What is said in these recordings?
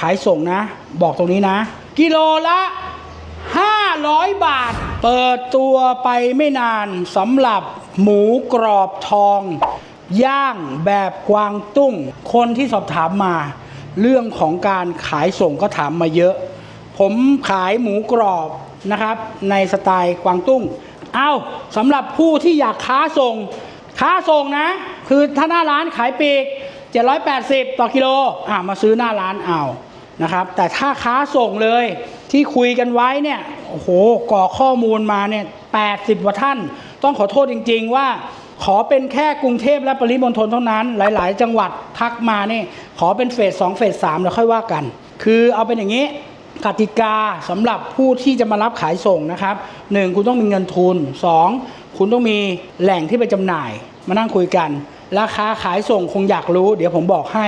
ขายส่งนะ บอกตรงนี้นะ กิโลละ 500 บาท เปิดตัวไปไม่นานสำหรับหมูกรอบทอง ย่างแบบกวางตุ้ง คนที่สอบถามมา เรื่องของการขายส่งก็ถามมาเยอะ ผมขายหมูกรอบนะครับ ในสไตล์กวางตุ้ง เอาสำหรับผู้ที่อยากค้าส่ง ค้าส่งนะ คือถ้าหน้าร้านขายปีก780 ต่อกิโล อะมาซื้อหน้าร้านเอา นะครับ แต่ถ้าค้าส่งเลยที่คุยกันไว้เนี่ยโอ้โหก่อข้อมูลมาเนี่ย80กว่าท่าน ต้องขอโทษจริง ๆ ว่าขอเป็นแค่กรุงเทพและปริมณฑลเท่านั้น หลาย ๆ จังหวัดทักมาเนี่ยขอเป็นเฟส2เฟส3แล้วค่อยว่ากัน คือเอาเป็นอย่างนี้กติกาสำหรับผู้ที่จะมารับขายส่งนะครับ 1. คุณต้องมีเงินทุน 2. คุณต้องมีแหล่งที่ไปจำหน่าย มานั่งคุยกัน ราคาขายส่งคงอยากรู้ เดี๋ยวผมบอกให้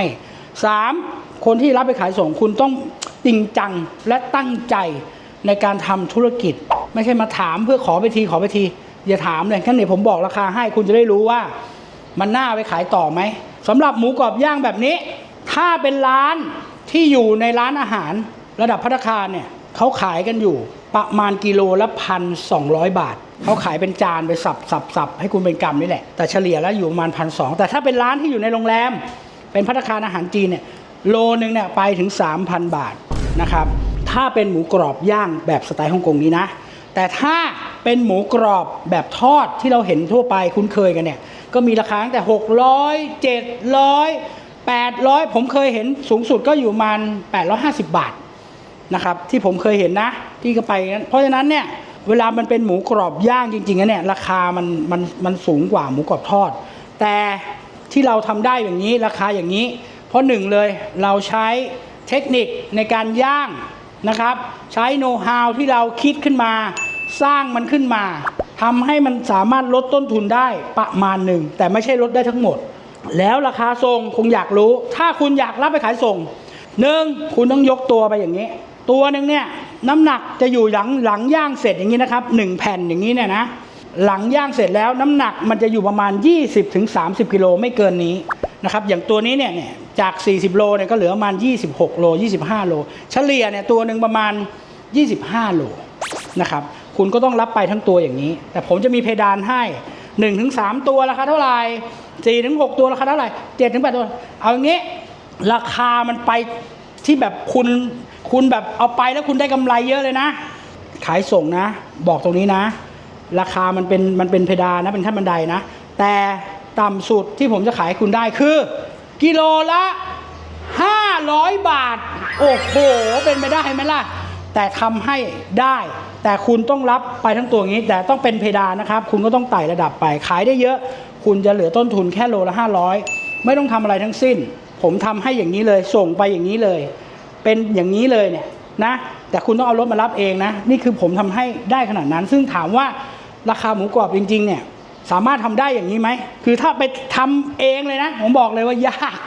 3. คนที่รับไปขายส่งคุณต้องจริงจังและตั้งใจในการทำธุรกิจ ไม่ใช่มาถามเพื่อขอไปทีขอไปที อย่าถามเลยแค่นี้ผมบอกราคาให้คุณจะได้รู้ว่า มันน่าไปขายต่อไหมสำหรับหมูกรอบย่างแบบนี้ ถ้าเป็นร้านที่อยู่ในร้านอาหารระดับพัตตาคารเนี่ยเขาขายกันอยู่ประมาณกิโลละพันสองบาทเขาขายเป็นจานไปสับสับสับให้คุณเป็นกำนี่แหละแต่เฉลี่ยแล้วอยู่ประมาณพันสองแต่ถ้าเป็นร้านที่อยู่ในโรงแรม เป็นพัตตาคารอาหารจีนเนี่ย โลนึงเนี่ยไปถึง 3,000 บาทนะครับ ถ้าเป็นหมูกรอบย่างแบบสไตล์ฮ่องกงนี้นะ แต่ถ้าเป็นหมูกรอบแบบทอดที่เราเห็นทั่วไปคุ้นเคยกันเนี่ย ก็มีราคาตั้งแต่ 600 700 800 ผมเคยเห็นสูงสุดก็อยู่ประมาณ850 บาทนะครับที่ผมเคยเห็นนะที่ก็ไปงั้นเพราะฉะนั้นเนี่ยเวลามันเป็นหมูกรอบย่างจริงๆนะเนี่ยราคามันมันมันสูงกว่าหมูกรอบทอด แต่ที่เราทำได้อย่างนี้ราคาอย่างนี้ เพราะหนึ่งเลยเราใช้เทคนิคในการย่างนะครับ ใช้โน้ตฮาวที่เราคิดขึ้นมา สร้างมันขึ้นมาทำให้มันสามารถลดต้นทุนได้ประมาณหนึ่ง แต่ไม่ใช่ลดได้ทั้งหมด แล้วราคาส่งคงอยากรู้ ถ้าคุณอยากรับไปขายส่งหนึ่งคุณต้องยกตัวไปอย่างนี้ ตัวหนึ่งเนี่ยน้ำหนักจะอยู่หลังหลังย่างเสร็จอย่างนี้นะครับหนึ่งแผ่นอย่างนี้เนี่ยนะหลังย่างเสร็จแล้วน้ำหนักมันจะอยู่ประมาณ 20-30ถึง30กิโลไม่เกินนี้นะครับอย่างตัวนี้เนี่ยเนี่ย จาก 40 โลเนี่ยก็เหลือประมาณ 26 โล 25 โล เฉลี่ยเนี่ยตัวหนึ่งประมาณ 25 โลนะครับคุณก็ต้องรับไปทั้งตัวอย่างนี้ แต่ผมจะมีเพดานให้ 1-3ถึงตัวราคาเท่าไหร่4ถึง6ตัวราคาเท่าไหร่7ถึง8ตัว เอาอย่างนี้ราคามันไปที่แบบคุณคุณแบบเอาไปแล้วคุณได้กำไรเยอะเลยนะ ขายส่งนะ บอกตรงนี้นะ ราคามันเป็นมันเป็นเพดานนะเป็นขั้นบันไดนะ แต่ต่ำสุดที่ผมจะขายให้คุณได้คือ กิโลละ 500 บาท โอ้โห เป็นไปได้ไหมล่ะ แต่ทำให้ได้ แต่คุณต้องรับไปทั้งตัวงี้ แต่ต้องเป็นเพดานนะครับ คุณก็ต้องไต่ระดับไป ขายได้เยอะ คุณจะเหลือต้นทุนแค่โลละ 500 ไม่ต้องทำอะไรทั้งสิ้น ผมทำให้อย่างนี้เลย ส่งไปอย่างนี้เลย เป็นอย่างนี้เลยเนี่ยนะ แต่คุณต้องเอารถมารับเองนะ นี่คือผมทำให้ได้ขนาดนั้น ซึ่งถามว่าราคาหมูกรอบจริง ๆ เนี่ย สามารถทำได้อย่างนี้ไหม คือถ้าไปทำเองเลยนะ ผมบอกเลยว่ายาก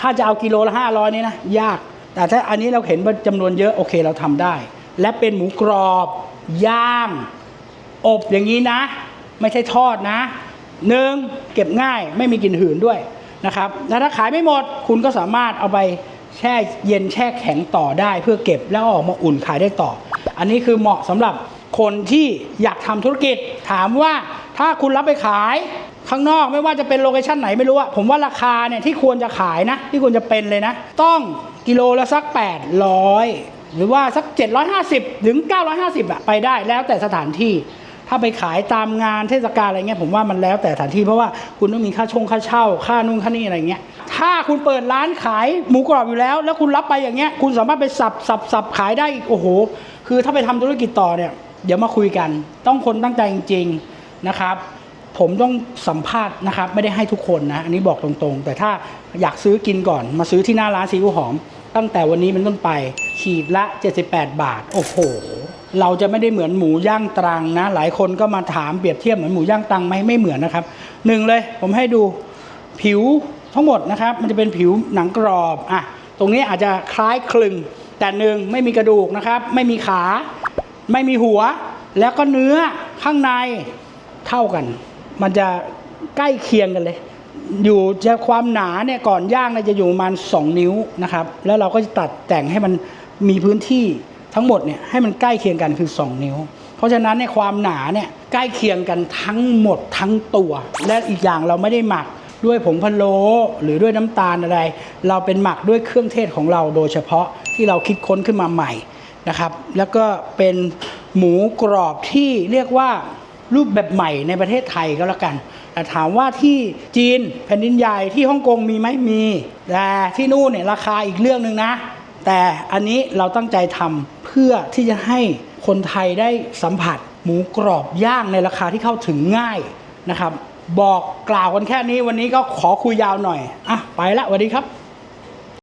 ถ้าจะเอากิโลละห้าร้อยนี่นะ ยาก แต่ถ้าอันนี้เราเห็นว่าจำนวนเยอะโอเคเราทำได้ และเป็นหมูกรอบ ย่าง อบอย่างนี้นะ ไม่ใช่ทอดนะหนึ่งเก็บง่ายไม่มีกลิ่นหืนด้วยนะครับแล้วถ้าขายไม่หมดคุณก็สามารถเอาไปแช่เย็นแช่แข็งต่อได้ เพื่อเก็บแล้วออกมาอุ่นขายได้ต่อ อันนี้คือเหมาะสำหรับคนที่อยากทำธุรกิจถามว่า ถ้าคุณรับไปขายข้างนอกไม่ว่าจะเป็นโลเคชันไหนไม่รู้อะผมว่าราคาเนี่ยที่ควรจะขายนะ ที่ควรจะเป็นเลยนะ ต้องกิโลละสัก 800 หรือว่าสัก 750 ถึง 950อะไปได้แล้วแต่สถานที่ ถ้าไปขายตามงานเทศกาลอะไรเงี้ยผมว่ามันแล้วแต่สถานที่เพราะว่าคุณต้องมีค่าชงค่าเช่า ค่านู่นค่านี่อะไรเงี้ยถ้าคุณเปิดร้านขายหมูกรอบอยู่แล้ว แล้วคุณรับไปอย่างเงี้ยคุณสามารถไปสับสับสับขายได้อีกโอ้โห คือถ้าไปทำธุรกิจต่อเนี่ยเดี๋ยวมาคุยกัน ต้องคนตั้งใจจริงๆ นะครับ ผมต้องสัมภาษณ์นะครับ ไม่ได้ให้ทุกคนนะ อันนี้บอกตรงๆ แต่ถ้าอยากซื้อกินก่อน มาซื้อที่หน้าร้านซีอิ๊วหอม ตั้งแต่วันนี้เป็นต้นไปขีดละ 78 บาท โอ้โห เราจะไม่ได้เหมือนหมูย่างตรังนะ หลายคนก็มาถามเปรียบเทียบเหมือนหมูย่างตรังไหมไม่เหมือนนะครับหนึ่งเลย ผมให้ดูผิวทั้งหมดนะครับ มันจะเป็นผิวหนังกรอบอะตรงนี้อาจจะคล้ายคลึง แต่หนึ่งไม่มีกระดูกนะครับ ไม่มีขา ไม่มีหัว แล้วก็เนื้อข้างใน เท่ากัน มันจะใกล้เคียงกันเลย อยู่จะความหนาเนี่ยก่อนย่างเนี่ยจะอยู่ประมาณ 2 นิ้วนะครับ แล้วเราก็จะตัดแต่งให้มันมีพื้นที่ทั้งหมดเนี่ยให้มันใกล้เคียงกันคือ 2 นิ้ว เพราะฉะนั้นเนี่ยความหนาเนี่ยใกล้เคียงกันทั้งหมดทั้งตัว และอีกอย่างเราไม่ได้หมักด้วยผงพะโล้หรือด้วยน้ำตาลอะไร เราเป็นหมักด้วยเครื่องเทศของเราโดยเฉพาะที่เราคิดค้นขึ้นมาใหม่นะครับ แล้วก็เป็นหมูกรอบที่เรียกว่า รูปแบบใหม่ในประเทศไทยก็แล้วกัน แต่ถามว่าที่จีนแผ่นดินใหญ่ที่ฮ่องกงมีไหมมี แต่ที่นู่นเนี่ยราคาอีกเรื่องหนึ่งนะ แต่อันนี้เราตั้งใจทำเพื่อที่จะให้คนไทยได้สัมผัส หมูกรอบย่างในราคาที่เข้าถึงง่ายนะครับ บอกกล่าวกันแค่นี้วันนี้ก็ขอคุยยาวหน่อยอะไปละสวัสดีครับ